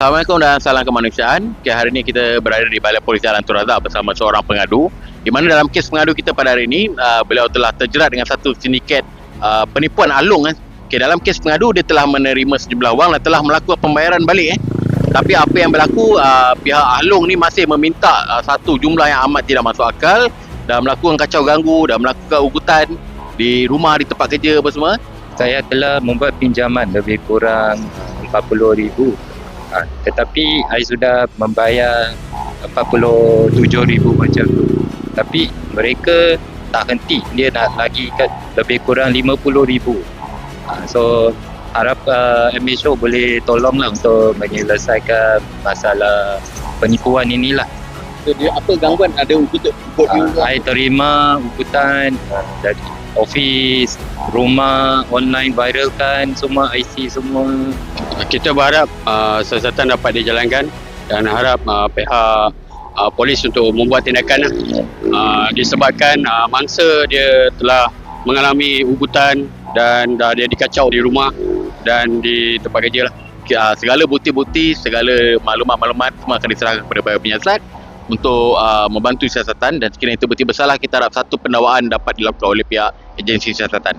Assalamualaikum dan salam kemanusiaan. Okay, hari ini kita berada di Balai Polis Jalan Tun Razak bersama seorang pengadu. Di mana dalam kes pengadu kita pada hari ini, uh, beliau telah terjerat dengan satu sindiket uh, penipuan alung. Eh. Okay, dalam kes pengadu, dia telah menerima sejumlah wang dan telah melakukan pembayaran balik. Eh. Tapi apa yang berlaku, uh, pihak alung ni masih meminta uh, satu jumlah yang amat tidak masuk akal dan melakukan kacau ganggu dan melakukan ugutan di rumah, di tempat kerja apa semua. saya telah membuat pinjaman lebih kurang RM40,000 ha, tetapi saya sudah membayar RM47,000 macam tu. Tapi mereka tak henti. Dia nak lagi kat lebih kurang RM50,000 ha, so harap uh, MSO boleh tolonglah untuk menyelesaikan masalah penipuan inilah. Jadi apa gangguan ada ugut ugut uh, saya terima ugutan uh, dari office, rumah, online viralkan semua IC semua kita berharap uh, siasatan dapat dijalankan dan harap uh, pihak uh, polis untuk membuat tindakan uh, disebabkan uh, mangsa dia telah mengalami ugutan dan uh, dia dikacau di rumah dan di tempat kerja lah. Uh, segala bukti-bukti, segala maklumat-maklumat semua akan diserahkan kepada penyiasat untuk uh, membantu siasatan dan sekiranya itu bukti bersalah kita harap satu pendakwaan dapat dilakukan oleh pihak agensi siasatan.